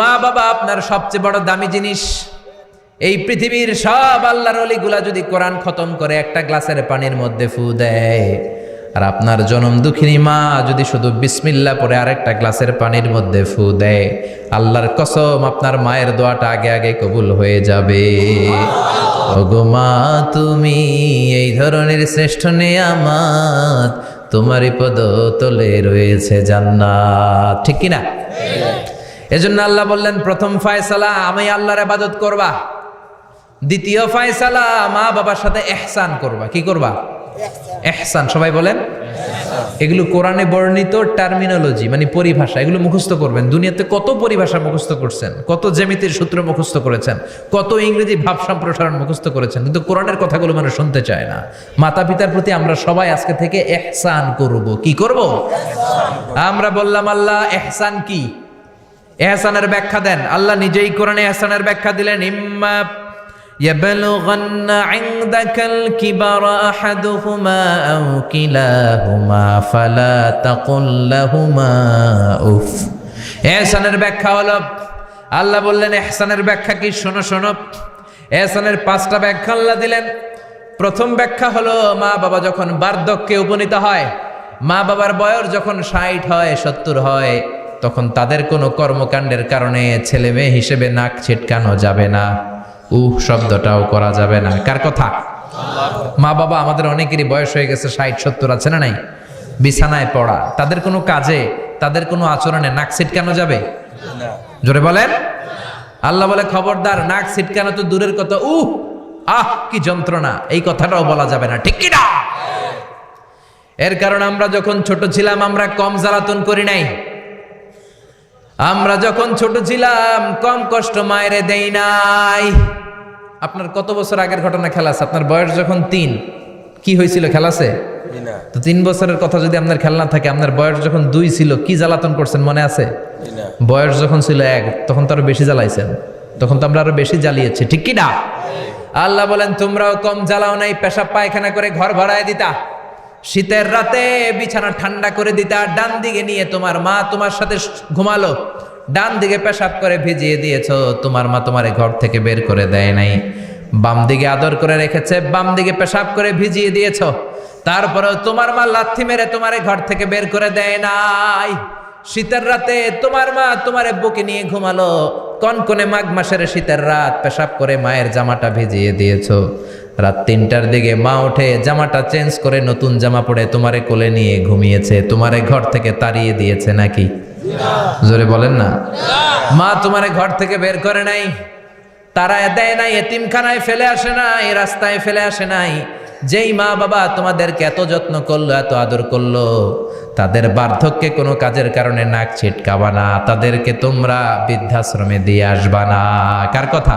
মা বাবা আপনার সবচেয়ে বড় দামি জিনিস, এই পৃথিবীর সব আল্লাহর অলিগুলা যদি কোরআন খতম করে, একটা গ্লাসের পানির মধ্যে ফু দেয়। আর আপনার জনম দুঃখিনী মা যদি শুধু বিসমিল্লা পরে আরেকটা গ্লাসের পানির মধ্যে ফু দেয়, আল্লাহর কসম আপনার মায়ের দোয়াটা আগে আগে কবুল হয়ে যাবে। তুমি এই ধরনের শ্রেষ্ঠ নেয়ামাত তোমারই পদ তলে রয়েছে জান্নাত। ঠিক কিনা? এজন্য আল্লাহ বললেন, প্রথম ফায়সালা, আমি আল্লাহর আবাদত করবা। দ্বিতীয় ফায়সালা, মা বাবার সাথে এহসান করবা। কি করবা? এহসান সবাই বলেন। এগুলো কোরআনে বর্ণিত টার্মিনোলজি মানে পরিভাষা, এগুলো মুখস্থ করবেন। দুনিয়াতে কত পরিভাষা মুখস্থ করছেন, কত জ্যামিতির সূত্র মুখস্থ করেছেন, কত ইংরেজি ভাব সম্প্রসারণ মুখস্থ করেছেন, কিন্তু কোরআনের কথাগুলো মানুষ শুনতে চায় না। মাতা পিতার প্রতি আমরা সবাই আজকে থেকে এহসান করব। কি করব? আমরা বললাম, আল্লাহ এহসান কি? এহসানের ব্যাখ্যা দেন আল্লাহ নিজেই কোরআনে এহসানের ব্যাখ্যা দিলেন ইম্মা يبلغن عندك الكبر أحدهما أو كلاهما فلا تقل لهما أف এহসানের ব্যাখ্যা হলো আল্লাহ বললেন এহসানের ব্যাখ্যা কি শোনো শোনো এহসানের পাঁচটা ব্যাখ্যা আল্লাহ দিলেন প্রথম ব্যাখ্যা হলো মা বাবা যখন বার্ধক্যে উপনীত হয় মা বাবার বয়স যখন ষাট হয় সত্তর হয় তখন তাদের কোনো কর্মকাণ্ডের কারণে ছেলে মেয়ে হিসেবে নাক ছিটকানো যাবে না। উহ শব্দটাও করা যাবে না। কার কথা? মা বাবা আমাদের অনেকেরই বয়স হয়ে গেছে ষাট সত্তর আছে না নাই? বিছানায় পড়া। তাদের কোনো কাজে তাদের কোনো আচরণে নাক ছিটকানো যাবে? জোরে বলেন। আল্লাহ বলে খবরদার নাক ছিটকানো তো দূরের কথা। উহ আহ কি যন্ত্রণা। এই কথাটাও বলা যাবে না। ঠিক কি না এর কারণ আমরা যখন ছোট ছিলাম আমরা কম জ্বালাতন করি নাই। আমরা যখন ছোট ছিলাম কম কষ্ট মায়েরে দেই নাই। আপনার কত বছর আগের ঘটনা খেলা আছে? আপনার বয়স যখন তিন কি হয়েছিল খেলাছে না তো তিন বছরের কথা যদি আপনার খেলনা থাকে আপনার বয়স যখন দুই ছিল কি জ্বালাতন করছেন মনে আছে? বয়স যখন ছিল এক তখন তো আরও বেশি জ্বালাইছেন। তখন তো আমরা আরও বেশি জ্বালিয়েছি ঠিক কি না? আল্লাহ বলেন তোমরাও কম জ্বালাও নাই পেশাব পায়খানা করে ঘর ভাড়ায় দিতা। শীতের রাতে বিছানা ঠান্ডা করে দিতা ডান দিকে নিয়ে তোমার মা তোমার সাথে ঘুমালো। ডান দিকে পেশাব করে ভিজিয়ে দিয়েছ। তোমার মা তোমারে ঘর থেকে বের করে দেয় নাই। বাম দিকে আদর করে রেখেছে, বাম দিকে পেশাব করে ভিজিয়ে দিয়েছ। তারপরেও তোমার মা লাথি মেরে তোমার ঘর থেকে বের করে দেয় নাই। শীতের রাতে তোমার মা তোমার বুকে নিয়ে ঘুমালো। কনকনে মাঘ মাসের শীতের রাত পেশাব করে মায়ের জামাটা ভিজিয়ে দিয়েছ। রাত তিনটার দিকে মা উঠে জামাটা চেঞ্জ করে নতুন জামা পরে তোমারে কোলে নিয়ে ঘুমিয়েছে, তোমারে ঘর থেকে তাড়িয়ে দিয়েছে নাকি? জোরে বলেন না। মা তোমারে ঘর থেকে বের করে নাই তারা দেয় নাই, এতিমখানায় ফেলে আসে নাই, রাস্তায় ফেলে আসে নাই। যেই মা বাবা তোমাদেরকে এত যত্ন করল, এত আদর করল, তাদের বার্ধক্যে কোনো কাজের কারণে নাক ছিটকাবা না, তাদেরকে তোমরা বৃদ্ধাশ্রমে দিয়ে আসবা না। কার কথা?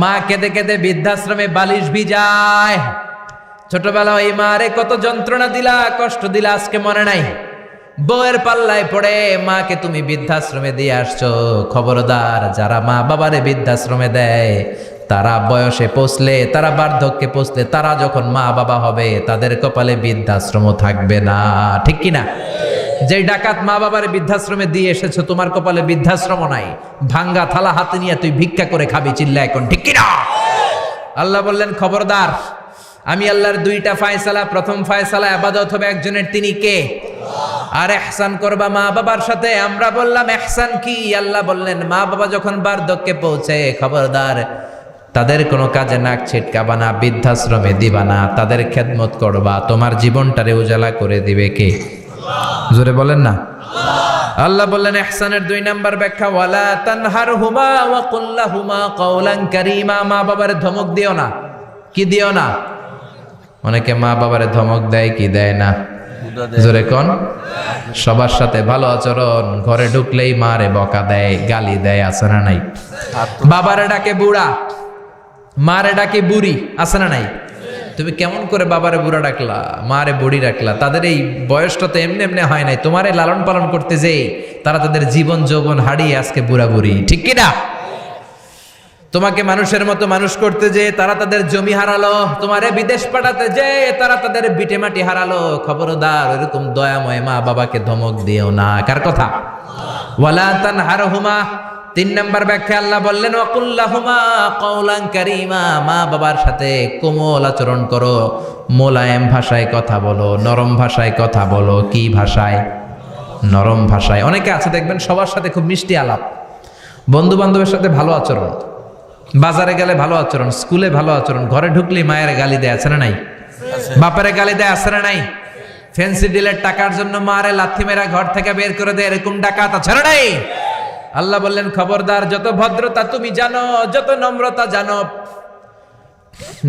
মা কেঁদে কেঁদে বৃদ্ধাশ্রমে বালিশ ভিজায়। ছোটবেলা ওই মারে কত যন্ত্রণা দিলা, কষ্ট দিলা, আজকে মনে নাই। বউয়ের পাল্লায় পড়ে, মাকে তুমি বৃদ্ধাশ্রমে দিয়ে আসছো। খবরদার, যারা মা বাবারে বৃদ্ধাশ্রমে দেয়, তারা বয়সে পৌঁছলে, তারা বার্ধক্যে পৌঁছলে, তারা যখন মা বাবা হবে, তাদের কপালে বৃদ্ধাশ্রমও থাকবে না। ঠিক কি না যে ডাকাত মা বাবার বৃদ্ধাশ্রমে দিয়ে এসেছ, তোমার কপালে বৃদ্ধাশ্রম নাই। ভাঙ্গা থালা হাতে নিয়ে তুই ভিক্ষা করে খাবি চিল্লা এখন, ঠিক কিনা? আল্লাহ বললেন, খবরদার, আমি আল্লাহর দুইটা ফায়সালা, প্রথম ফায়সালা আবাদত হবে একজনের, তিনি কে? আর এহসান করবা মা বাবার সাথে, আমরা বললাম, এহসান কি? আল্লাহ বললেন, মা বাবা যখন বার্ধক্যে পৌঁছে, খবরদার, তাদের কোনো কাজে নাক ছিটকাবা না, বৃদ্ধাশ্রমে দিবা না, তাদের খেদমত করবা, তোমার জীবনটারে উজালা করে দিবে কে? জোরে বলেন না। আল্লাহ বললেন ইহসানের দুই নাম্বার ব্যাখ্যা ওয়ালা তানহার হুমা ওয়া কুল্লাহুমা কওলান কারীমা। মা বাবার ধমক দিও না। কি দিও না? অনেকে মা বাবারে ধমক দেয় কি দেয় না? জোরে কন? সবার সাথে ভালো আচরণ ঘরে ঢুকলেই মারে বকা দেয় গালি দেয় আছে না নাই? বাবারে ডাকে বুড়া মারে ডাকে বুড়ি আছে না নাই? তুমি কেমন করে বাবারে বুড়া ডাকলা, মারে বুড়ি ডাকলা? তাদের এই বয়সটা তো এমনি এমনি হয় নাই। তোমারে লালন পালন করতে যেই, তারা তাদের জীবন যৌবন হারিয়ে আজকে বুড়া বুড়ি। ঠিক কি না? তোমাকে মানুষের মতো মানুষ করতে যে তারা তাদের জমি হারালো। তোমারে বিদেশ পাঠাতে যে তারা তাদের বিটে মাটি হারালো। খবরদার এরকম দয়াময় মা বাবাকে ধমক দিও না। কার কথা? ওয়ালা তানহারহুমা। তিন নম্বর ব্যাখ্যা আল্লাহ বললেন ওয়াকুল্লাহুমা কওলান কারীমা মা বাবার সাথে কোমল আচরণ করো। মোলায়েম ভাষায় কথা বলো নরম ভাষায় কথা বলো কি ভাষায়? নরম ভাষায়। অনেকে আছে দেখবেন সবার সাথে খুব মিষ্টি আলাপ। বন্ধু বান্ধবের সাথে ভালো আচরণ। বাজারে গেলে ভালো আচরণ স্কুলে ভালো আচরণ ঘরে ঢুকলে মায়ের গালি দেয় আছে না নাই? বাপের গালি দেয় আছে না নাই? ফেন্সি ডিলের টাকার জন্য মারে লাথি মেরা ঘর থেকে বের করে দেয় এরকম ডাকাত আছে না নাই? আল্লাহ বললেন, খবরদার, যত ভদ্রতা তুমি জানো, যত নম্রতা জানো,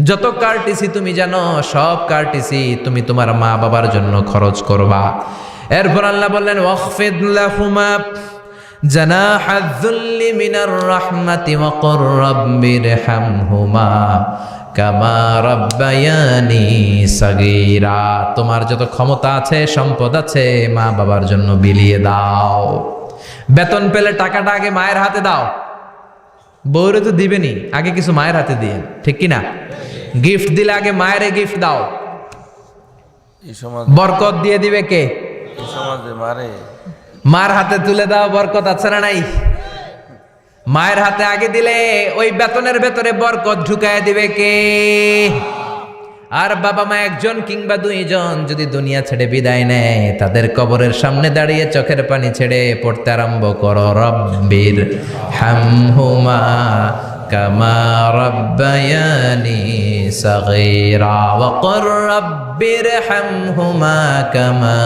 যত কার্টিসি তুমি জানো, সব কার্টিসি তুমি তোমার মা বাবার জন্য খরচ করবা। এরপর আল্লাহ বললেন, ওয়াখফিদ লাহুমা আয-যুল্লি মিনার কুর রাব্বিরহামহুমা কামা তোমার যত ক্ষমতা আছে, সম্পদ আছে মা বাবার জন্য বিলিয়ে দাও। বেতন পেলে টাকাটা আগে মায়ের হাতে দাও। বউরে তো দিবেনি আগে কিছু মায়ের হাতে দিয়ে। ঠিক কি না গিফট দিলে আগে মায়ের গিফট দাও। বরকত দিয়ে দিবে কে? মার হাতে তুলে দাও বরকত আছে না নাই? মায়ের হাতে আগে দিলে ওই বেতনের ভেতরে বরকত ঢুকায় দিবে কে? আর বাবা মা একজন কিংবা দুইজন যদি দুনিয়া ছেড়ে বিদায় নেয়, তাদের কবরের সামনে দাঁড়িয়ে চোখের পানি ছেড়ে পড়তে আরম্ভ করো রব্বির হামহুমা কামা রব্বায়ানি সগীরা ওয়া কুর রব্বির হামহুমা কামা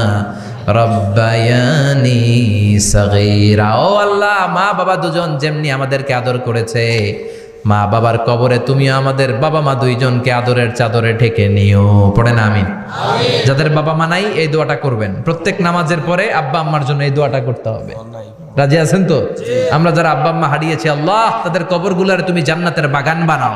রব্বায়ানি সগীরা। ও আল্লাহ, মা বাবা দুজন যেমনি আমাদেরকে আদর করেছে মা বাবার কবরে তুমি আমাদের বাবা মা দুইজনকে আদরের চাদরে ঢেকে নিও। পড়ে না আমিন। যাদের বাবা মা নাই এই দোয়াটা করবেন। প্রত্যেক নামাজের পরে আব্বা আম্মার জন্য এই দোয়াটা করতে হবে। রাজি আছেন তো? আমরা যারা আব্বা আম্মা হারিয়েছি আল্লাহ তাদের কবরগুলারে তুমি জান্নাতের বাগান বানাও।